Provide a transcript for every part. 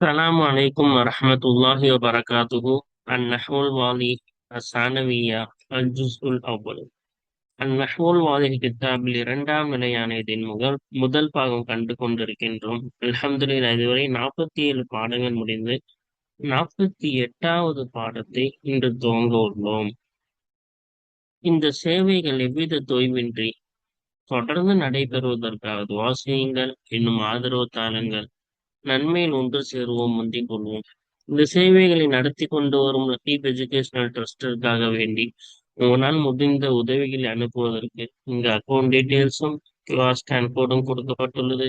السلام عليكم ورحمة الله وبركاته النحو الواضح الثانوية الجزء الأول النحو الواضح கித்தாபில் இரண்டாம் நிலையான இதன் முதல் முதல் பாகம் கண்டு கொண்டிருக்கின்றோம் அல்ஹம்துலில்லாஹ் இதுவரை நாற்பத்தி ஏழு பாடங்கள் முடிந்து நாற்பத்தி எட்டாவது பாடத்தை இன்று துவங்க உள்ளோம் இந்த சேவைகள் எவ்வித தொய்வின்றி தொடர்ந்து நடைபெறுவதற்காக துவா செய்யுங்கள் என்னும் ஆதரவு தாளுங்கள் நன்மையில் ஒன்று சேருவோம் முந்திக் கொள்வோம் இந்த சேவைகளை நடத்தி கொண்டு வரும் லத்தீப் எஜுகேஷனல் ட்ரஸ்டிற்காக வேண்டி உங்களால் முடிந்த உதவிகளை அனுப்புவதற்கு இங்கு அக்கௌண்ட் டீட்டெயில்ஸும் கியூஆர் ஸ்கேன் கோடும் கொடுக்கப்பட்டுள்ளது.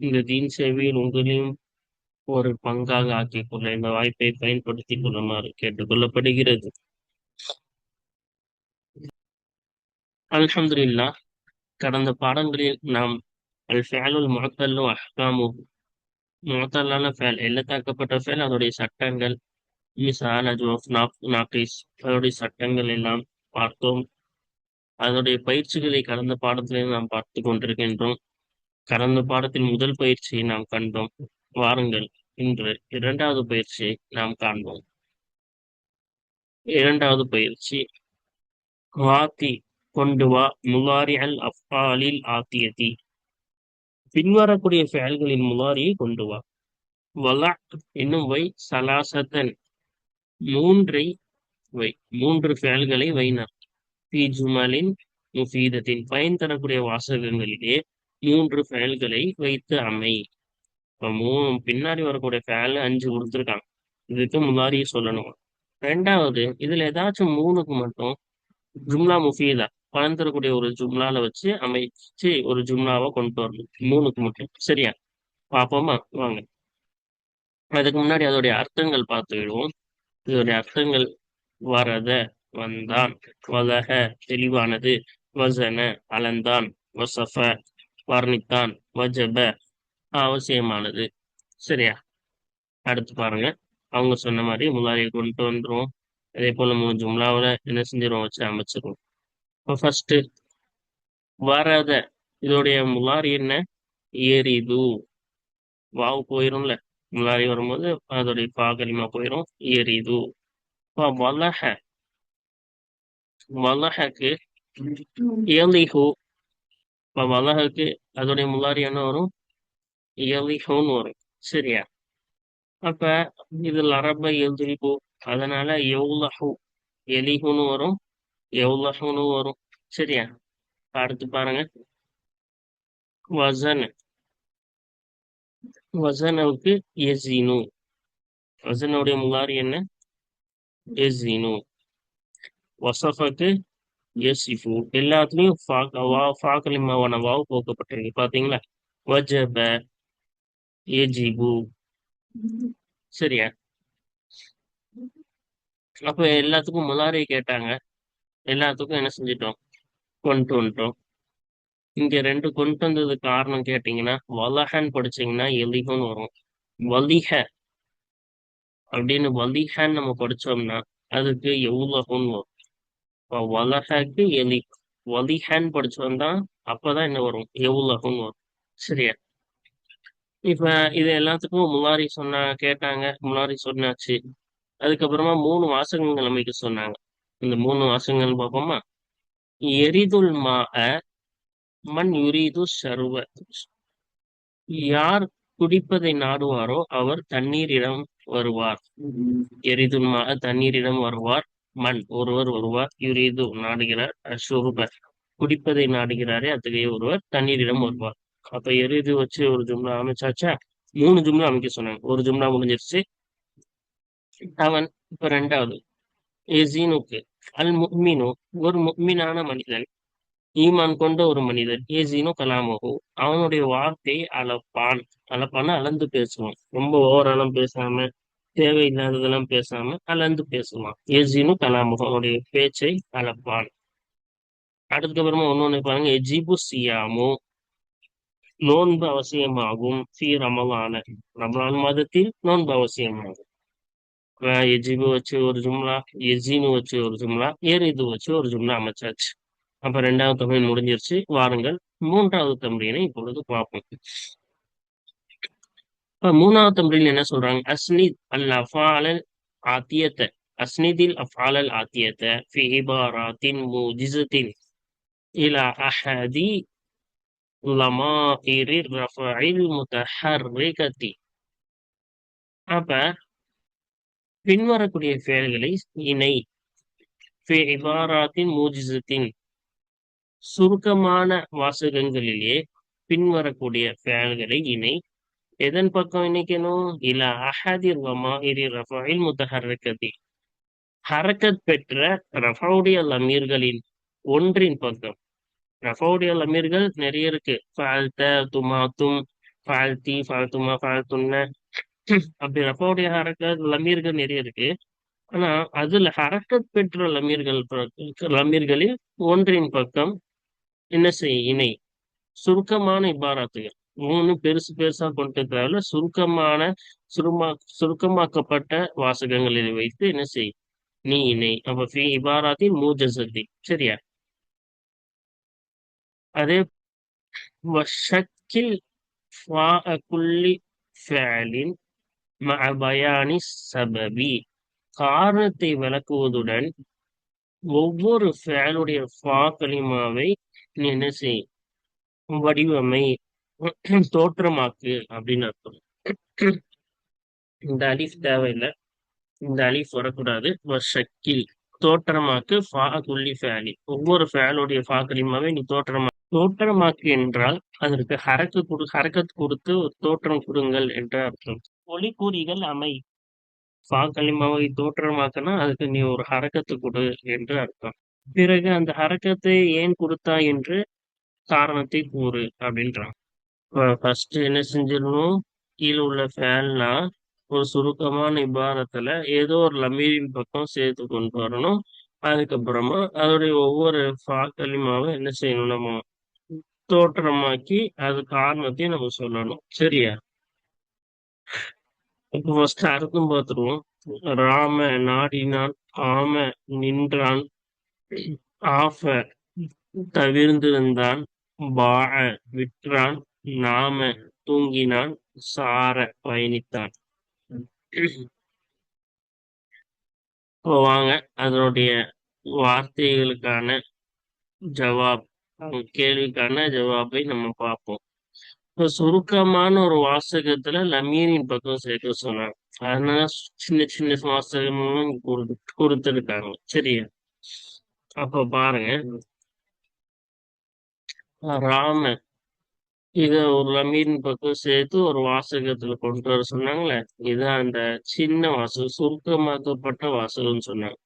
இந்த தீன் சேவையில் உங்களையும் ஒரு பங்காக ஆக்கிக்கொள்ள இந்த வாய்ப்பை பயன்படுத்திக் கொள்ளுமாறு கேட்டுக்கொள்ளப்படுகிறது. அல்ஹம்துலில்லா கடந்த பாடங்களில் நாம் அல் ஃபேலுல் முஅத்தல்லு அஹ்காமு முஅத்தல்லான ஃபேல் எல்லத்தாக்கப்பட்ட ஃபேல் அதோடைய சட்டங்கள் மிசாலஜ் ஆஃப் நாக் நாக்கிஸ் அதோடைய சட்டங்கள் எல்லாம் பார்த்தோம். அதனுடைய பயிற்சிகளை கடந்த பாடத்திலே நாம் பார்த்து கொண்டிருக்கின்றோம். கடந்த பாடத்தின் முதல் பயிற்சியை நாம் கண்டோம். வாருங்கள் இன்று இரண்டாவது பயிற்சியை நாம் காண்போம். இரண்டாவது பயிற்சி வாத்தி கொண்டு வா முலாரி அல் அஃபாலில் ஆத்தியதி. பின்வரக்கூடிய செயல்களின் முலாரியை கொண்டு வா. வலா என்னும் வை சலாசத்தன் மூன்றை வை மூன்று செயல்களை வைனார் பி ஜுமலின் முஃபீதத்தின் பயன் தரக்கூடிய வாசகங்களிலே மூன்று ஃபயல்களை வைத்து அமை. இப்போ மூ பின்னாடி வரக்கூடிய ஃபேல் அஞ்சு கொடுத்துருக்காங்க. இதுக்கு முன்னாடி சொல்லணும். ரெண்டாவது இதுல ஏதாச்சும் மூணுக்கு மட்டும் ஜும்லா முஃபீதா. பலன் தரக்கூடிய ஒரு ஜும்லால வச்சு அமைச்சு ஒரு ஜும்லாவை கொண்டு வரணும். மூணுக்கு மட்டும். சரியா? பார்ப்போமா? வாங்க. அதுக்கு முன்னாடி அதோடைய அர்த்தங்கள் பார்த்து விடுவோம் இதோடைய அர்த்தங்கள் வரத வந்தான் வலக தெளிவானது வசன அளந்தான் வசஃப வர்ணித்தான் வஜப அவசியமானது. சரியா? அடுத்து பாருங்க. அவங்க சொன்ன மாதிரி முன்னாடியை கொண்டு வந்துருவோம். அதே போல மூணு ஜும்லாவில் என்ன செஞ்சிருவோம்? வச்சு அமைச்சிருவோம். ஃபர்ஸ்ட் வரத இதோடைய முலாரி என்ன? ஏரிது வாவு போயிரும்ல. முலாரி வரும்போது அதோடைய பாகலிமா போயிரும். ஏரிது இப்போ வலஹ. வலஹக்கு எலிஹு. இப்போ வலஹக்கு அதோடைய முலாரி என்ன வரும்? எலிஹுன்னு வரும். சரியா? அப்ப இதில் அரப எதிரிபு அதனால எவ்வளஹு? எலிஹுன்னு வரும். எவ்வளவுன்னு வரும்? சரியா? அடுத்து பாருங்க. வசன். வசனுக்கு எசினு. வசனுடைய முகாரி என்ன? எசினு. வசஃபுக்கு எசிஃபு. எல்லாத்துலயும் ஃபாக்கலிமாவான வாவு போக்கப்பட்டிருக்கு. பாத்தீங்களா? வஜப ஏஜிபு சரியா? அப்ப எல்லாத்துக்கும் முலாரி கேட்டாங்க. எல்லாத்துக்கும் என்ன செஞ்சிட்டோம்? கொண்டு வந்துட்டோம். இங்க ரெண்டு கொண்டு வந்தது காரணம் கேட்டீங்கன்னா வலஹன் படிச்சீங்கன்னா எலிகன்னு வரும். வலிஹ அப்படின்னு வலிஹன்னு நம்ம படிச்சோம்னா அதுக்கு எவ்வளோன்னு வரும். இப்போ வலஹக்கு எலி வலிஹன் படிச்சோம்னா அப்பதான் என்ன வரும்? எவ்வளோன்னு வரும். சரியா? இப்ப இது எல்லாத்துக்கும் முன்னாடி சொன்னா கேட்டாங்க முன்னாடி சொன்னாச்சு. அதுக்கப்புறமா மூணு வாசகங்கள் அமைக்க சொன்னாங்க. இந்த மூணு வாசகங்கள் பார்ப்போமா? எரிதுல் மா மண் யுரிது சர்வ. யார் குடிப்பதை நாடுவாரோ அவர் தண்ணீரிடம் வருவார். எரிதுல் மா தண்ணீரிடம் வருவார் மண் ஒருவர் வருவார் யுரிது நாடுகிறார் அசுருப குடிப்பதை நாடுகிறாரே அத்தகைய ஒருவர் தண்ணீரிடம் வருவார். அப்ப எரிது வச்சு ஒரு ஜும்லா அமைச்சாச்சா? மூணு ஜும்லா அமைக்க சொன்னாங்க. ஒரு ஜும்லா முடிஞ்சிருச்சு. அவன் இப்ப ரெண்டாவது. எசீனுக்கு அல் முக்மினு ஒரு முக்மினான மனிதன் ஈமான் கொண்ட ஒரு மனிதன் ஏசினோ கலாமோ அவனுடைய வார்த்தை அளப்பான் அளப்பான அளந்து பேசுவான். ரொம்ப ஓவராலம் பேசாம தேவையில்லாததெல்லாம் பேசாம அளந்து பேசுவான். ஏசீனு கலாமோ அவனுடைய பேச்சை அளப்பான் அதுக்கப்புறமா ஒன்னொன்னு பாருங்க. எஜிபு சியாமோ. நோன்பு அவசியமாகும். சி ரமலான. ரமலான் மாதத்தில் நோன்பு அவசியமாகும். எஜிபு வச்சு ஒரு ஜும்லா எஜினு வச்சு ஒரு ஜும்லா ஏரிது வச்சு ஒரு ஜும்லா அமைச்சாச்சு. அப்ப ரெண்டாவது தமிழ் முடிஞ்சிருச்சு. வாருங்கள். மூன்றாவது தமிழினை இப்பொழுது பார்ப்போம். இப்ப மூணாவது தமிழில் என்ன சொல்றாங்க? அஸ்னித் அல் அஃபாலல் ஆத்தியத்த. அஸ்னிதில் அஃபாலல் ஆத்தியத்த. ஃபி இபாராத்தின் மூஜிசத்தின் இலா அஹதி லமாஇரி ரஃபஇல் முத்தஹர்ரிகத்தி அப்ப பின்வரக்கூடிய செயல்களை இணை. இபாராத்தின் மூஜிசத்தின் சுருக்கமான வாசகங்களிலே பின்வரக்கூடிய செயல்களை இணை. எதன் பக்கம் இணைக்கணும்? இல்ல அஹதிர் வமாஇரி ரஃபாயில் முத்தஹரக்கதி. ஹரக்கத் பெற்ற ரஃபவுடியல் அமீர்களின் ஒன்றின் பக்கம். ரஃபவுடைய லமீர்கள் நிறைய இருக்கு. ஃபால்த துமாத்தும் ஃபால்தி ஃபால்துமா ஃபால்துன்ன அப்படி ரஃபவுடைய ஹரக்கத் லமீர்கள் நிறைய இருக்கு. ஆனா அதுல ஹரக்கத் பெற்ற லமீர்கள் லமீர்களில் ஒன்றின் பக்கம் என்ன செய்ய இணை சுருக்கமான இபாராத்துகள். மூணு பெருசு பெருசா கொண்டு தேவையில்ல சுருக்கமான சுருமா சுருக்கமாக்கப்பட்ட வாசகங்களில் வைத்து என்ன செய் நீ இணை. அப்ப ஃபி இபாராத்தின் சரியா? அதே வஷக்கில் குல்லி ஃபேலின் பயானி சபபி. காரணத்தை விளக்குவதுடன் ஒவ்வொரு ஃபேனுடைய ஃபா கலிமாவை நீ என்ன செய். வடிவமை. தோற்றமாக்கு. அப்படின்னு அர்த்தம். இந்த அலிஃப் தேவையில்லை. இந்த அலிஃப் வரக்கூடாது. ஷக்கில் தோற்றமாக்கு ஃபா குல்லி ஃபேலி ஒவ்வொரு ஃபேலுடைய ஃபா கலிமாவை நீ தோற்றமா. தோற்றமாக்கு என்றால் அதற்கு ஹரக்கு கொடு ஹரக்கத் கொடுத்து ஒரு தோற்றம் கொடுங்கள் என்ற அர்த்தம். ஒளிக்கூறிகள் அமை. ஃபா கலிமாவை தோற்றமாக்குனா அதுக்கு நீ ஒரு ஹரக்கத்து கொடு என்று அர்த்தம். பிறகு அந்த ஹரக்கத்தை ஏன் கொடுத்தா என்று காரணத்தை கூறு அப்படின்றான். ஃபர்ஸ்ட் என்ன செஞ்சிடணும்? கீழே உள்ள ஃபேன்னா ஒரு சுருக்கமான இபாரத்துல ஏதோ ஒரு லமீரின் பக்கம் சேர்த்து கொண்டு வரணும். அதுக்கப்புறமா அதோடைய ஒவ்வொரு ஃபாக்கலிமாவும் என்ன செய்யணும் நம்ம தோற்றமாக்கி அது காரணத்தையும் நம்ம சொல்லணும். சரியா? ஃபர்ஸ்ட் அர்த்தம் பார்த்துருவோம் ராம நாடினான் ஆம நின்றான் ஆஃப தவிர்ந்திருந்தான் பாழ விற்றான் நாம தூங்கினான் சார பயணித்தான். இப்போ வாங்க அதனுடைய வார்த்தைகளுக்கான ஜவாப் கேள்விக்கான ஜவாபை நம்ம பார்ப்போம். இப்போ சுருக்கமான ஒரு வாசகத்துல லமீரின் பக்கம் சேர்க்க சொன்னாங்க. அதனால சின்ன சின்ன வாசகமும் கொடுத்துருக்காங்க. சரியா? அப்ப பாருங்க. ராம இத ஒரு லமீன் பக்கம் சேர்த்து ஒரு வாசகத்துல கொண்டு வர சொன்னாங்களே இதுதான் அந்த சின்ன வாசகம் சுருக்கமாக்கப்பட்ட வாசகம்னு சொன்னாங்க.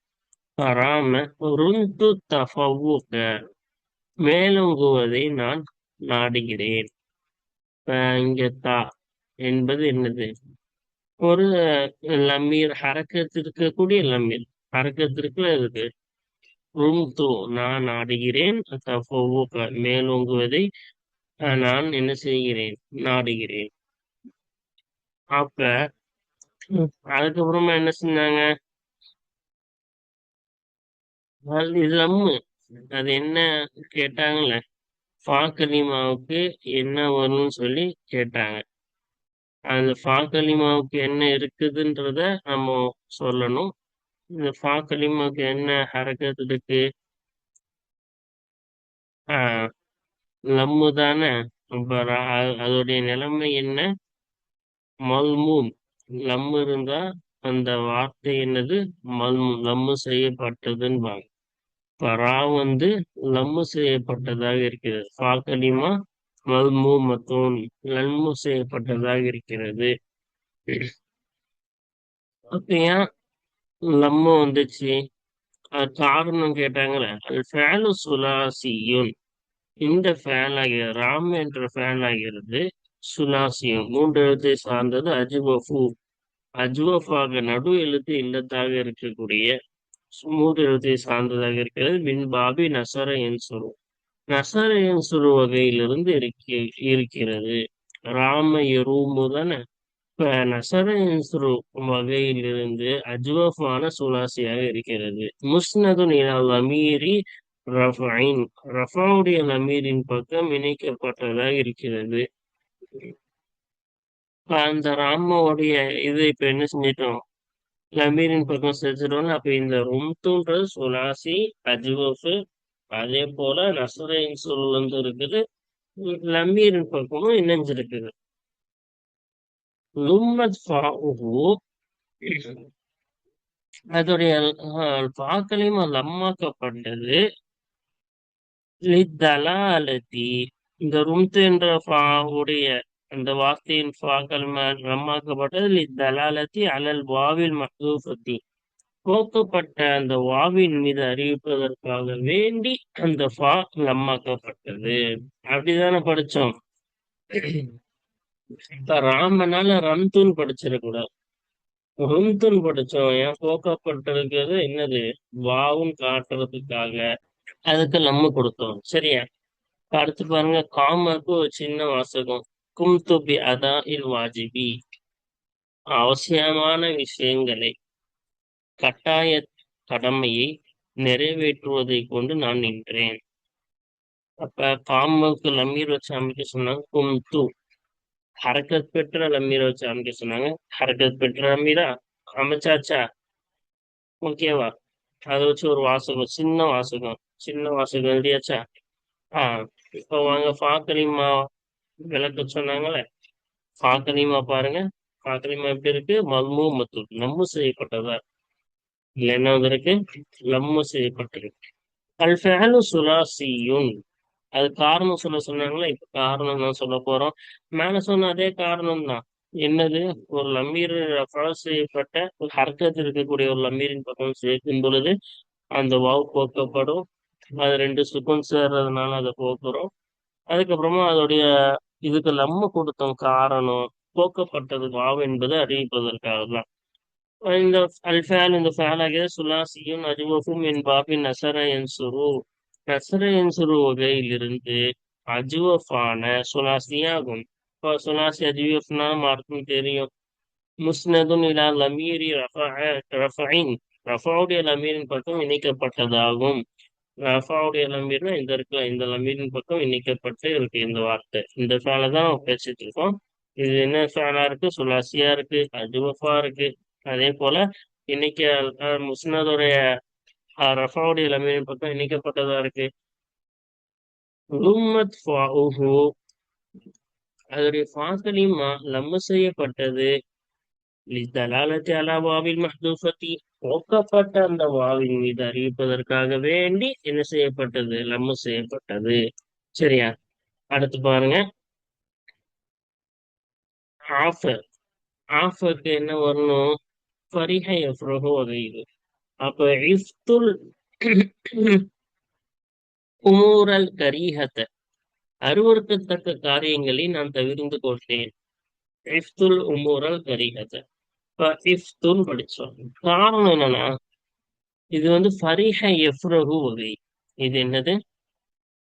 ராம ருந்து தஃபவுக மேலோங்குவதை நான் நாடுகிறேன். இங்க தா என்பது என்னது? ஒரு லம்மீர் ஹரக்கத்திருக்கக்கூடிய லம்மீர் ஹரக்கத்திற்குள்ள இருக்கு. ரும்து நான் நாடுகிறேன். மேலோங்குவதை நான் என்ன செய்கிறேன்? நாடுகிறேன். அப்ப அதுக்கப்புறமா என்ன செஞ்சாங்க? இது அது என்ன கேட்டாங்களே ஃபாக்கலிமாவுக்கு என்ன வரும்னு சொல்லி கேட்டாங்க. அந்த ஃபாக்கலிமாவுக்கு என்ன இருக்குதுன்றத நம்ம சொல்லணும். இந்த ஃபாக்கலிமாவுக்கு என்ன ஹரக்கத்து இருக்கு? ஆஹ் லம்மு தானே? அதோடைய நிலைமை என்ன? மல்மூம் லம்மு இருந்தா அந்த வார்த்தை என்னது? மல்மு லம்மு செய்யப்பட்டதுன்னு பரா வந்து லம்மு செய்யப்பட்டதாக இருக்கிறது. ஃபாக்கலிமா மல்மு மத்தோன் லம்மு செய்யப்பட்டதாக இருக்கிறது. அப்ப ஏன் லம்மு வந்துச்சு? அது காரணம் கேட்டாங்களே அது ஃபேலு சுலாசியும் இந்த ஃபேன் ஆகிறது ராம் என்ற ஃபேன் ஆகிறது சுலாசியம் மூன்று எழுத்தை சார்ந்தது அஜுவஃபு. அஜுவஃபாக நடு எழுத்து இல்லத்தாக இருக்கக்கூடிய மூன்று எழுத்தை சார்ந்ததாக இருக்கிறது. மின் பாபி நசர என்சுரு நசர என்சுரு வகையிலிருந்து இருக்க இருக்கிறது. ராம எருமு தானே. இப்ப நசர என்சுரு வகையிலிருந்து அஜுவஃபான சுலாசியாக இருக்கிறது. முஸ்னது நிலால் அமீரி ரஃபைன். ரஃபாவுடைய லமீரின் பக்கம் இணைக்கப்பட்டதாக இருக்கிறது. அந்த ராமோடைய இது இப்ப என்ன செஞ்சிட்டோம்? லம்பீரின் பக்கம் செஞ்சிட்டோம்ல அப்போ இந்த ரும்துன்றது சுலாசி அஜ்வஃபு அதே போல நசுரையின் சொல் வந்து இருக்குது. லமீரின் பக்கமும் இணைஞ்சிருக்குது. லும்மத் ஃபாஉஹு அதோடைய பாக்களையும் லம்மாக்கப்பட்டது லித்தலாலதி இந்த ரும்து என்ற உடைய அந்த வார்த்தையின் ஃபாக்கள் லம்மாக்கப்பட்டது இத்தலாலத்தி அலல் வாவில் மஹூஃபத்தி போக்கப்பட்ட அந்த வாவின் மீது அறிவிப்பதற்காக வேண்டி அந்த ஃபா நம்மாக்கப்பட்டது அப்படிதானே படிச்சோம். இப்ப ராமனால ரம்துன்னு படிச்சிடக்கூடாது ரும்துன்னு படிச்சோம். ஏன் போக்கப்பட்டிருக்கிறது என்னது? வாவும் காட்டுறதுக்காக. அதுக்கு நம்ம கொடுத்தோம். சரியா? அடுத்து பாருங்க காமருக்கு ஒரு சின்ன வாசகம். கும்துபி அதா இல் வாஜிபி அவசியமான விஷயங்களை கட்டாய கடமையை நிறைவேற்றுவதை கொண்டு நான் நின்றேன். அப்ப காமுக்கு லம்மீர் வச்சு அமைக்க சொன்னாங்க கும்து. ஹரக்கத் பெற்ற லம்மீர் வச்சு அமைக்க சொன்னாங்க. ஹரக்கத் பெற்ற லமீரா? அமைச்சாச்சா? ஓகேவா? அதை வச்சு ஒரு வாசகம் சின்ன வாசகம். சின்ன வாசகம் எழுதியாச்சா? ஆஹ் இப்போ வாங்க ஃபாக்கலிமா விளக்க சொன்னாங்களே ஃபாக்கலிமா பாருங்க. ஃபாக்கலிமா எப்படி இருக்கு? மல்மூ மத்து நம்ம செய்யப்பட்டதா? இல்ல என்ன வந்திருக்கு? லம்மு செய்யப்பட்டிருக்கு. அல்ஃபேலு சுலாசியுன். அது காரணம் சொல்ல சொன்னாங்களே? இப்ப காரணம் தான் சொல்ல போறோம். மேல சொன்ன அதே காரணம் தான். என்னது? ஒரு லம்மீர் ரஃபா செய்யப்பட்ட ஒரு ஹர்க்கத் இருக்கக்கூடிய ஒரு லம்மீரின் பக்கம் சேர்க்கும் பொழுது அந்த வாவ் போக்கப்படும். அது ரெண்டு சுகம் சேர்றதுனால அதை போக்குறோம். அதுக்கப்புறமா அதோடைய இதுக்கு நம்ம கொடுத்தோம் காரணம் போக்கப்பட்டது வாவ் என்பதை அறிவிப்பதற்காக தான். இந்த அல்ஃபேல் இந்த ஃபேலாகிய சுலாசியும் அஜுவஃபும் என் பாபின் நசர என் சுரு. நசர என் சுரு வகையிலிருந்து அஜுவஃபான சுலாசியாகும். இப்போ சுலாசி அஜுவஃப்னா மார்க்கும் தெரியும். முஸ்னதுன் இலா லமீரி ரஃபைன் ரஃபாவுடைய லமீரின் பக்கம் இணைக்கப்பட்டதாகும். ரஃபாவுடைய லம்பீர்னா இந்த இருக்கு இந்த லம்பீரின் பக்கம் இணைக்கப்பட்டு இருக்கு இந்த வார்த்தை. இந்த ஃபேலை தான் பேசிட்டு இருக்கோம் இது என்ன ஃபேலா இருக்கு? சுலாசியா இருக்கு அஜுவஃபா இருக்கு. அதே போல இன்னைக்கு முஸ்னதுடைய ரஃபாவுடைய லம்பீரின் பக்கம் இணைக்கப்பட்டதா இருக்கு. உம்மத் ஃபாஉஹு. அதோடைய ஃபாசலிமா லம்மு செய்யப்பட்டது. லிதலாலத்தி அலா வாவில் மஹ்தூஃபத்தி போக்கப்பட்ட அந்த வாவின் மீது அறிவிப்பதற்காக வேண்டி என்ன செய்யப்பட்டது? லம்மு செய்யப்பட்டது. சரியா? அடுத்து பாருங்க. ஆஃபர். ஆஃபருக்கு என்ன வரணும்? ஃபரிஹ எஃப்ரஹு வகைது அப்ப இஃப்துல் உமூரல் கரீஹத்தை. அறிவுறுத்தத்தக்க காரியங்களை நான் தவிர்ந்து கொள்கிறேன் இஃப்துல் உமூரல் கரீஹத்தை. இப்ப படிச்சோம் காரணம் என்னன்னா இது வந்து ஃபரிஹ எஃப்ரஹு வகை. இது என்னது?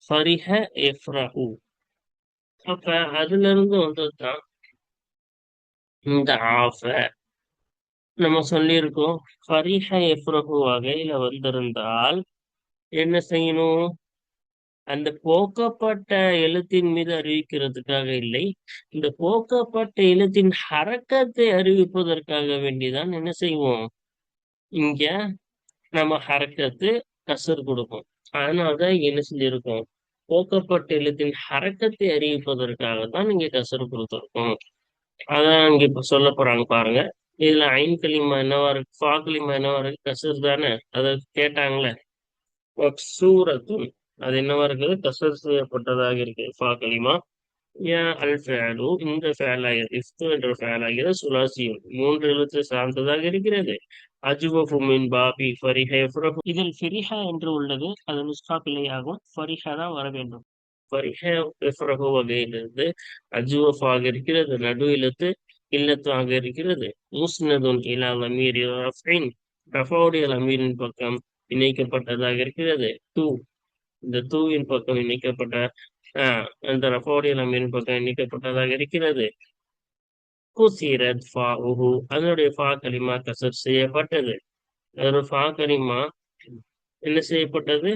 ஃபரிஹ எஃப்ரஹு. அப்ப அதுல இருந்து வந்ததுதான் இந்த ஆஃப. நம்ம சொல்லியிருக்கோம் ஃபரிஹ எஃப்ரஹு வகையில வந்திருந்தால் என்ன செய்யணும்? அந்த போக்கப்பட்ட எழுத்தின் மீது அறிவிக்கிறதுக்காக இல்லை. இந்த போக்கப்பட்ட எழுத்தின் ஹரக்கத்தை அறிவிப்பதற்காக வேண்டிதான் என்ன செய்வோம்? இங்க நம்ம ஹரக்கத்து கசர் கொடுப்போம். அதனாலதான் என்ன செஞ்சிருக்கோம் போக்கப்பட்ட எழுத்தின் ஹரக்கத்தை அறிவிப்பதற்காக தான் இங்க கசர் கொடுத்துருக்கோம். அதான் இங்க இப்ப சொல்ல போறாங்க பாருங்க. இதுல ஐன் களிமா என்னவா இருக்கு? ஃபா களிமா என்னவா இருக்கு? கசர் தானே? அதை கேட்டாங்களே. சூரத்துன். அது என்னவா இருக்குது? கசர் செய்யப்பட்டதாக இருக்கு ஃபா கலிமா அல் ஃபேலு. இந்த ஃபேலாகிறது இஃப்து என்ற ஃபேலாகிறது சுலாசியும். மூன்று எழுத்து சார்ந்ததாக இருக்கிறது. அஜுவஃபு மின் பாபி ஃபரிஹா எஃப்ரஹு. இதில் ஃபரிஹா என்று உள்ளது. அது நுஸ்கா பிள்ளையாகும் ஃபரிஹா தான் வர வேண்டும். ஃபரிஹா எஃப்ரஹு வகையிலிருந்து அஜுவஃபாக இருக்கிறது. நடு எழுத்து இல்லத்தாக இருக்கிறது. முஸ்னதுன் இலா லமீர் ரஃபின். ரஃபாவுடைய லமீரின் பக்கம் இணைக்கப்பட்டதாக இருக்கிறது. டூ. இந்த தூவின் பக்கம் இணைக்கப்பட்ட ஆஹ் இந்த ரஃபாவுடைய பக்கம் இணைக்கப்பட்டதாக இருக்கிறது. குசீரத் ஃபா உஹு. அதனுடைய ஃபா கலிமா கசர் செய்யப்பட்டது. அதோட ஃபா கலிமா என்ன செய்யப்பட்டது?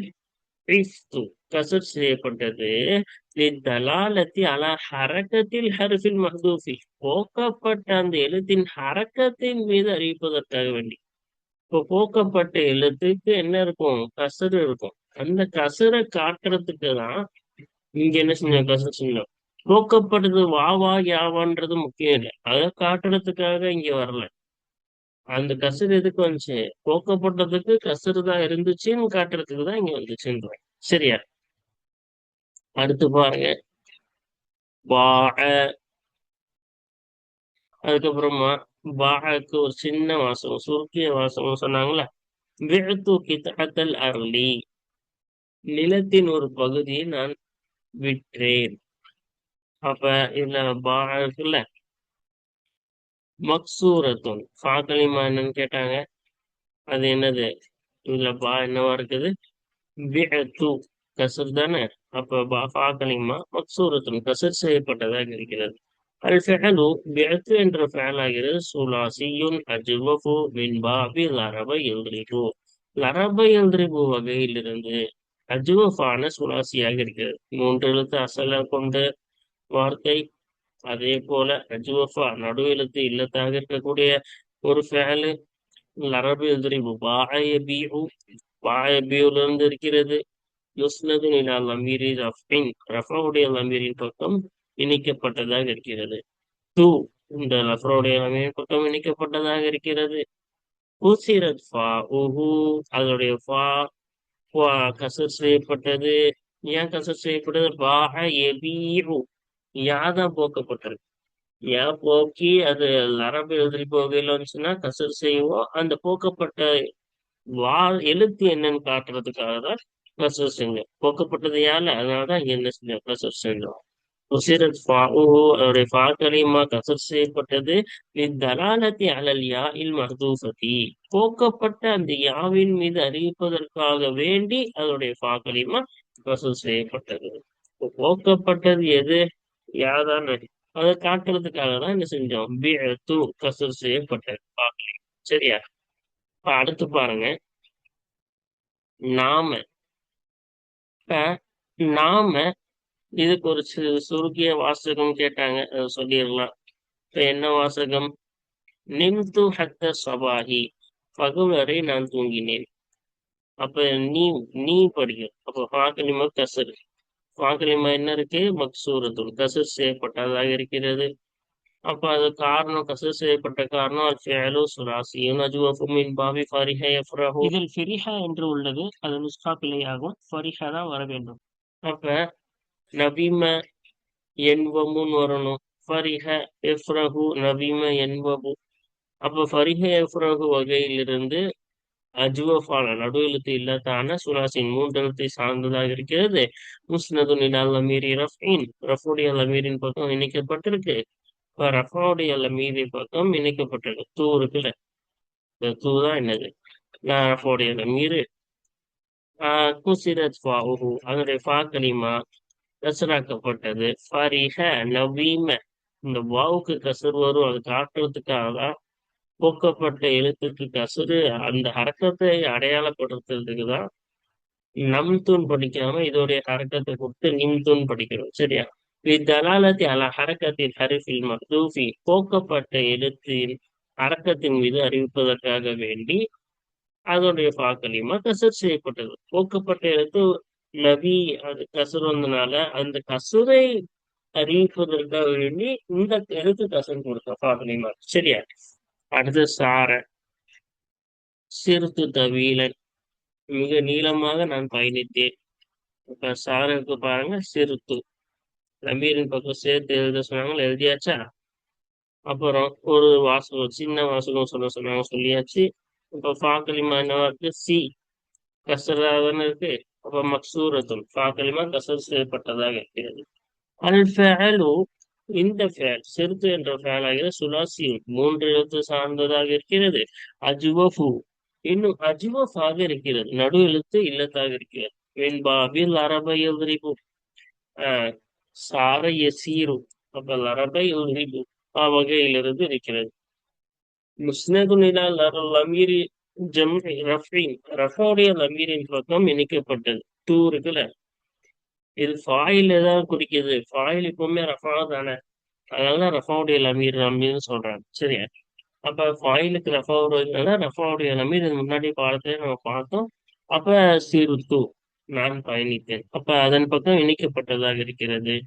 இஃப்து கசர் செய்யப்பட்டது. தலாலத்தி அலா ஹரக்கத்தில் ஹரிஃபில் மஹதூஃபி. போக்கப்பட்ட அந்த எழுத்தின் ஹரக்கத்தின் மீது அறிவிப்பதற்காக வேண்டி. இப்போ போக்கப்பட்ட எழுத்துக்கு என்ன இருக்கும்? கசர் இருக்கும். அந்த கசரை காட்டுறதுக்கு தான் இங்க என்ன செஞ்ச கசர் செஞ்சோம் போக்கப்பட்டது வாவா யாவான்றது முக்கியம் இல்லை. அதை காட்டுறதுக்காக இங்க வரல. அந்த கசர் எதுக்கு வந்துச்சு? போக்கப்பட்டதுக்கு கசரு தான் இருந்துச்சுன்னு காட்டுறதுக்கு தான் இங்க வந்துச்சுன்ற சரியா? அடுத்து பாருங்க. அதுக்கப்புறமா பாக்கு ஒரு சின்ன வாசகம் சுருக்கிய வாசகம் சொன்னாங்களா விழுத்து கித்தல் அருளி. நிலத்தின் ஒரு பகுதியை நான் விற்றேன். அப்ப இதுல பா இருக்குல்ல? மக்சூரத்துன் என்னன்னு கேட்டாங்க. அது என்னது? இதுல பா என்னவா இருக்குது? விஅத்து கசர் தானே? அப்ப பா ஃபாக்கலிமா மக்சூரத்துன் கசர் செய்யப்பட்டதாக இருக்கிறது. அல் ஃபெஹலு பிஅத்து என்ற ஃபெயலாகிறது சுலாசியுன் அஜ்வஃபு மின் பாபி லரப எல்ரிபு. லரப எல்ரிபு வகையிலிருந்து அஜ்வஃபான சுராசியாக இருக்கிறது. மூன்று எழுத்து அசல கொண்ட வார்த்தை அதே போல அஜுவஃபா நடு எழுத்து இல்லத்தாக இருக்கக்கூடிய ஒரு ஃபேலு. லரபு எதிரிபு பாயபியு பாயபியூல இருந்து இருக்கிறது. யுஸ்னது நிலா லமீரி ரஃபின் ரஃபாவுடைய லமீரின் பக்கம் இணைக்கப்பட்டதாக இருக்கிறது. டூ இந்த லஃபருடைய லமீரின் பக்கம் இணைக்கப்பட்டதாக இருக்கிறது. உசிரத் ஃபா உஹு அதனுடைய ஃபா கசர் செய்யப்பட்டது ஏன் கசர் செய்யப்பட்டது பாக எபீரு யாதான் போக்கப்பட்டிருக்கு யா போக்கி அது அரபு எழுதி போகையில் வந்துச்சுன்னா கசர் செய்வோம் அந்த போக்கப்பட்ட வா எழுத்து என்னன்னு காட்டுறதுக்காக தான் கசர் செஞ்சோம் போக்கப்பட்டது யால அதனால தான் என்ன செஞ்சோம் கசர் செஞ்சோம் உசிரத் அவருடைய ஃபாக்கலிமா கசர் செய்யப்பட்டது. தலாலத்தி அலல் யா இல் மஹதூஃபதி போக்கப்பட்ட அந்த யாவின் மீது அறிவிப்பதற்காக வேண்டி அதனுடைய ஃபாக்கலிமா கசர் செய்யப்பட்டது. போக்கப்பட்டது எது? யாதான அதை காட்டுறதுக்காக தான் என்ன செஞ்சோம்? தூ கசர் செய்யப்பட்டது பார்க்கல சரியா? இப்ப அடுத்து பாருங்க. நாம இப்ப நாம இதுக்கு ஒரு சுருக்கிய வாசகம் கேட்டாங்க. அதை சொல்லிடலாம். இப்ப என்ன வாசகம்? நிம்து ஹத்த சபாஹி பகல் வரை நான் தூங்கினேன். அப்ப நீ நீ படிக்கும் அப்ப பாக்கலிமா கசரு. வாக்களிமா என்ன இருக்கு? மக்சூரத்துள். கசர் செய்யப்பட்டதாக இருக்கிறது. அப்ப அது காரணம் கசர் செய்யப்பட்ட காரணம் அல் ஃபியலு சுராசியும் அஜுவஃபு மின் பாபி ஃபரிஹ யஃப்ரஹு. இதில் ஃபிரிஹா என்று உள்ளது. அது நுஸ்கா பிழையாகும் ஃபரிஹா தான் வர வேண்டும். அப்ப நவீம என்வமுன்னு வரணும். ஃபரிஹ எஃப்ரஹு நவீம என்பபு. அப்ப ஃபரிஹ எஃப்ரஹு வகையிலிருந்து அஜுவஃபான நடு எழுத்து இல்லாதான சுனாசின் மூன்று எழுத்தை சார்ந்ததாக இருக்கிறது. முஸ்னது நிலால் அமீரி ரஃபீன். ரஃபுடைய லமீரின் பக்கம் இணைக்கப்பட்டிருக்கு. இப்ப ரஃபாவுடைய லமீரி பக்கம் இணைக்கப்பட்டிருக்கு. தூ இருக்குல்ல? இந்த தூ தான் என்னது? ரஃபோடைய லமீரு குசிரத் ஃபாஹு. அதனுடைய ஃபா கலிமா கசராக்கப்பட்டது ஃபரிஹ நவீம இந்த வாவுக்கு கசர் வரும். அது காட்டுறதுக்காக தான் போக்கப்பட்ட எழுத்துக்கு கசுறு அந்த ஹரக்கத்தை அடையாளப்படுத்துறதுக்கு தான் நம் தூண் படிக்காம இதோடைய ஹரக்கத்தை கொடுத்து நிம் தூண் படிக்கிறோம். சரியா? இத்தலாலத்தி அல ஹரக்கத்தின் ஹரிஃபில் மக்தூஃபி. போக்கப்பட்ட எழுத்தின் அரக்கத்தின் மீது அறிவிப்பதற்காக வேண்டி அதனுடைய பாக்கலியமா கசர் செய்யப்பட்டது. போக்கப்பட்ட எழுத்து நபி அது கசுர் வந்தனால அந்த கசுரை அறிவிப்பதற்காக வேண்டி இந்த எழுத்து கசன் கொடுத்தோம் பாக்கலியமா சரியா? அடுத்து சார. சிறுத்து தவீலன் மிக நீளமாக நான் பயணித்தேன். இப்ப சாருக்கு பாருங்க சிறுத்து. ரமீரின் பக்கம் சேர்த்து எழுத சொன்னாங்க எழுதியாச்சா? அப்புறம் ஒரு வாசகம் சின்ன வாசகம் சொல்ல சொன்னாங்க சொல்லியாச்சு. இப்ப பாக்கலிமா என்னவா இருக்கு? சி. கசரா தானே இருக்கு. அப்ப மக்சூரத்தும் ஃபாக்கலிமா கசர் செய்யப்பட்டதாக இருக்கிறது. அல் ஃபேலு இந்த ஃபேல் சிறுத்து என்ற ஃபேல் ஆகிற சுலாசியும் மூன்று எழுத்து சார்ந்ததாக இருக்கிறது. அஜுவஃபு இன்னும் அஜுவஃபாக இருக்கிறது. நடு எழுத்து இல்லத்தாக இருக்கிறது. வெண்பாபில் அரபை எழுதிபு ஆஹ் சார எசீரு அப்ப லரபை எழுதிபு வகையிலிருந்து இருக்கிறது. முஸ்னது அருள் அமீரி ஜம் ரஃபீன் ரஃபோடைய லமீரின் பக்கம் இணைக்கப்பட்டது. டூ இருக்குல்ல இது ஃபாயில் தான் குறிக்குது. ஃபாயில் எப்பவுமே ரஃபா தானே. அதனால ரஃபாவுடைய லமீர் லமீர்னு சொல்றாங்க. சரியா? அப்ப ஃபாயிலுக்கு ரஃபாவுடைய ரஃபாவுடைய லமீர் இது முன்னாடி பாடத்துல நம்ம பார்த்தோம். அப்ப சிறுத்து நான் பயணித்தேன். அப்ப அதன் பக்கம் இணைக்கப்பட்டதாக இருக்கிறது.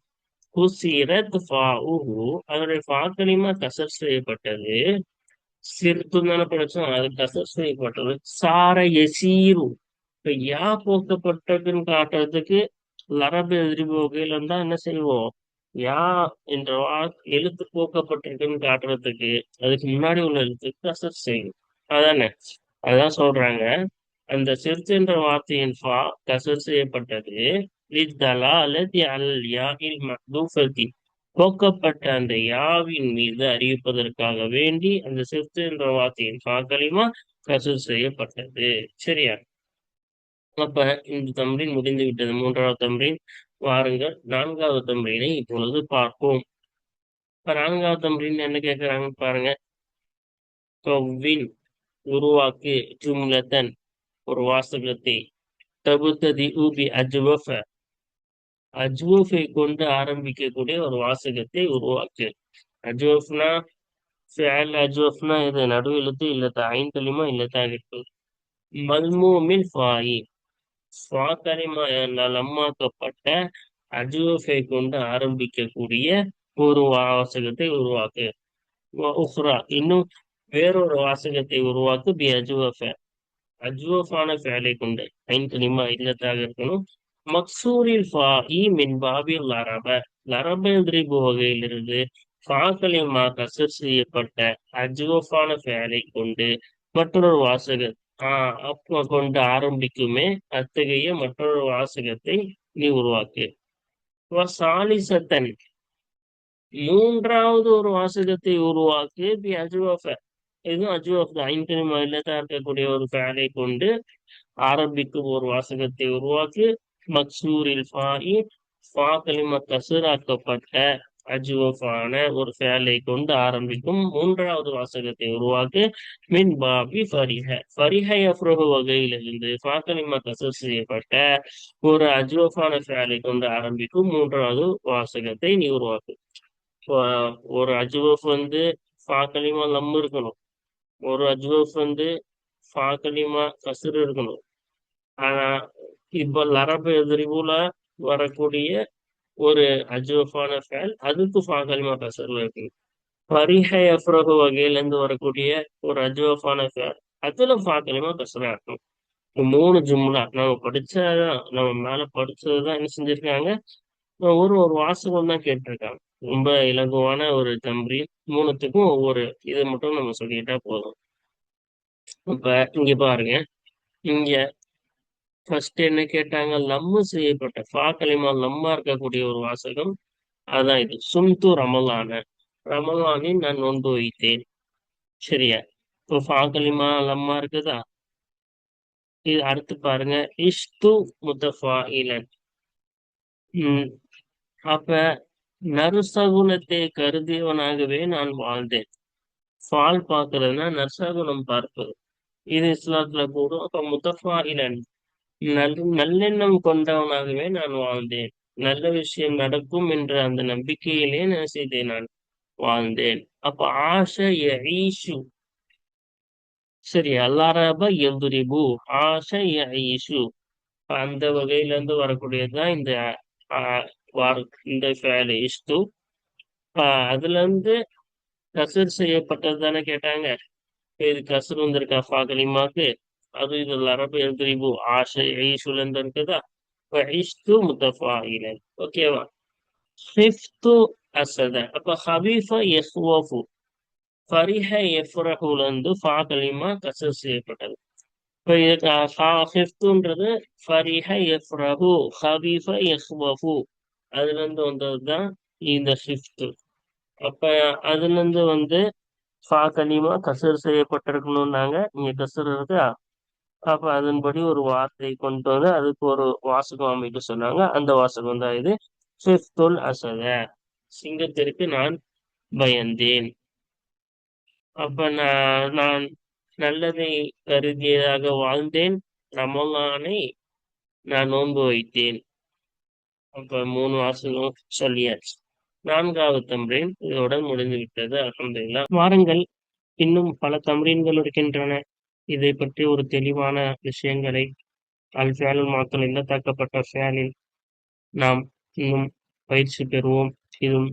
குசிரத் ஃபாஉஹு. அதனுடைய ஃபாக்களிமா கசர் செய்யப்பட்டது. சிறுத்துன்னு தானே படிச்சோம் அது கசர் செய்யப்பட்டது சார எசீரு. இப்ப யா போக்கப்பட்டதுன்னு காட்டுறதுக்கு லரபு எதிரி போகையில இருந்தா என்ன செய்வோம்? யா என்ற வா எழுத்து போக்கப்பட்டிருக்குன்னு காட்டுறதுக்கு அதுக்கு முன்னாடி உள்ள எழுத்துக்கு கசர் செய்யும் அதானே? அதான் சொல்றாங்க. அந்த சிறுத்து என்ற வார்த்தையின் ஃபா கசர் செய்யப்பட்டது. லித்தலாலதி அல் யாஇல் மக்தூஃபதி. போக்கப்பட்ட அந்த யாவின் மீது அறிவிப்பதற்காக வேண்டி அந்த சிறுத்து என்ற வார்த்தையின் ஃபா களிமா செய்யப்பட்டது. சரியா? அப்ப இந்த தம்ரீன் முடிந்து விட்டது. மூன்றாவது தம்ரீன் வாருங்கள். நான்காவது தம்ரீனை இப்பொழுது பார்ப்போம். இப்ப நான்காவது தம்ரீன் என்ன கேட்கிறாங்க பாருங்க. கவ்வின் உருவாக்கு ஜும்லத்தன் ஒரு வாசகத்தை தபுத்ததி ஊபி அஜ்வஃப அஜ்வஃபை கொண்டு ஆரம்பிக்கக்கூடிய ஒரு வாசகத்தை உருவாக்கு. அஜ்வஃப்னா ஃபேல் அஜ்வஃப்னா இது நடுவெழுத்து இல்லத்தா ஐந்தலிமா இல்லத்தா இருக்கு மல்மூமில் ஃபாயி. ஃபா என்றால் அம்மாக்கப்பட்ட அஜ்வஃபை கொண்டு ஆரம்பிக்கக்கூடிய ஒரு வாசகத்தை உருவாக்கு. உஹ்ரா. இன்னும் வேறொரு வாசகத்தை உருவாக்கு பி அஜ்வஃப. அஜ்வஃபான ஃபேலை கொண்டு ஐன் இல்லத்தாக இருக்கணும் மக்சூரில் ஃபாஇ மின் பாபில் லரப லரப எதிரிபு வகையிலிருந்து ஃபா கசர் செய்யப்பட்ட அஜ்வஃபான ஃபேலை கொண்டு மற்றொரு வாசகம் ஆஹ் கொண்டு ஆரம்பிக்குமே அத்தகைய மற்றொரு வாசகத்தை நீ உருவாக்கு. சாலிசத்தன் மூன்றாவது ஒரு வாசகத்தை உருவாக்கு பி அஜுவஃப. இதுவும் அஜுவஃப் ஐந்து இருக்கக்கூடிய ஒரு ஃபேலை கொண்டு ஆரம்பிக்கும் ஒரு வாசகத்தை உருவாக்கு. மக்சூரில் ஃபாஇ ஃபா கலிமா கசுராக்கப்பட்ட அஜுவஃபான ஒரு ஃபேலை கொண்டு ஆரம்பிக்கும் மூன்றாவது வாசகத்தை உருவாக்கு மின் பாபி ஃபரிஹ. ஃபரிஹ எஃப்ரஹு வகையிலிருந்து ஃபா கலிமா கசர் செய்யப்பட்ட ஒரு அஜுவஃபான ஃபேலை கொண்டு ஆரம்பிக்கும் மூன்றாவது வாசகத்தை நீ உருவாக்கு. ஒரு அஜுவஃப் வந்து ஃபாக்கலிமா லம் இருக்கணும். ஒரு அஜுவஃப் வந்து ஃபாக்கலிமா கசர் கசுர் இருக்கணும். ஆனா இப்போ லரபு எதிரிபுல வரக்கூடிய ஒரு அஜ்வஃபான ஃபேல் அதுக்கு ஃபாகலிமா கலிமா இருக்கு பரிஹ எஃப்ரகு வகையில இருந்து வரக்கூடிய ஒரு அஜ்வஃபான ஃபேல் அதுல ஃபாகலிமா கலிமா இருக்கும் மூணு ஜும்லா நம்ம படிச்சாதான் நம்ம மேல படிச்சதுதான் என்ன செஞ்சிருக்காங்க? ஒரு ஒரு வாசகம் தான் கேட்டிருக்காங்க. ரொம்ப இலகுவான ஒரு தம்பி மூணுத்துக்கும் ஒவ்வொரு இதை மட்டும் நம்ம சொல்லிட்டா போதும். இப்ப இங்க பாருங்க. இங்க ஃபர்ஸ்ட் என்ன கேட்டாங்க? லம்மு செய்யப்பட்ட ஃபா களிமா லம்மா இருக்கக்கூடிய ஒரு வாசகம். அதான் இது. சும்து ரமலான. ரமலானை நான் நோன்பு வைத்தேன். சரியா? இப்போ ஃபா லம்மா இருக்குதா? இது அடுத்து பாருங்க. இஷ்து முத்தஃபா இலன் உம் அப்ப நறுசகுனத்தை கருதியவனாகவே நான் வாழ்ந்தேன். ஃபால் பார்க்கறதுனா நர்சகுனம் பார்ப்பது. இது இஸ்லாத்துல கூடும் அப்ப முத்தஃபா இலன் நல் நல்லெண்ணம் கொண்டவனாகவே நான் வாழ்ந்தேன். நல்ல விஷயம் நடக்கும் என்ற அந்த நம்பிக்கையிலே நான் செய்தேன் நான் வாழ்ந்தேன். அப்ப ஆஷ ஈஷு சரி அல்லாரப எதுரிபு ஆஷ ஈஷு அந்த வகையில இருந்து வரக்கூடியதுதான் இந்த இந்த ஃபேலு இஷ்டு அதுல இருந்து கசர் செய்யப்பட்டது தானே கேட்டாங்க. இது கசர் வந்திருக்கா ஃபாகலிமாக்கு அது இது அரபு எதிரிபு ஆஷை ஐஷுல இருந்து இருக்குதா இஷ்டு முத்தஃபாயிலன் ஓகேவா ஹிஃப்து அசத. அப்ப ஹபீஃப எஃப்வஃபு ஃபரிஹ எஃப்ரஹுல இருந்து ஃபாகலிமா கசர் செய்யப்பட்டது. இப்போ இதுக்கு ஹிஃப்துன்றது ஃபரிஹ எஃப்ரஹு ஹபீஃப எஃப்வஃபு அதுல இருந்து வந்தது தான் இந்த ஷிஃப்ட் அப்ப அதுல இருந்து வந்து ஃபா கலிமா கசர் செய்யப்பட்டிருக்கணும்னாங்க. இங்கே கசர் இருக்கா? அப்ப அதன்படி ஒரு வார்த்தை கொண்டு வந்து அதுக்கு ஒரு வாசகம் அமைக்க சொன்னாங்க. அந்த வாசகம் தான் இது. ஃபிஃப்துல் அசத சிங்கத்திற்கு நான் பயந்தேன். அப்ப நான் நான் நல்லதை கருதியதாக வாழ்ந்தேன். ரமலானை நான் நோன்பு வைத்தேன். அப்ப மூணு வாசகம் சொல்லியாச்சு. நான்காவது தம்ரீன் இதோட முடிந்து விட்டது. அலமதுல்லா வாருங்கள். இன்னும் பல தம்ரீன்கள் இருக்கின்றன. இதை பற்றி ஒரு தெளிவான விஷயங்களை அல் ஃபேலுல் மாக்கள் இல்லத்தாக்கப்பட்ட ஃபேலில் நாம் இன்னும் பயிற்சி பெறுவோம். இதுவும்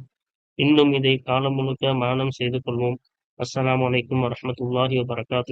இன்னும் இதை காலம் முழுக்க மானம் செய்து கொள்வோம். அஸ்லாம் வலைக்கம் வரமத்துல்லாஹி வபரகாத்து.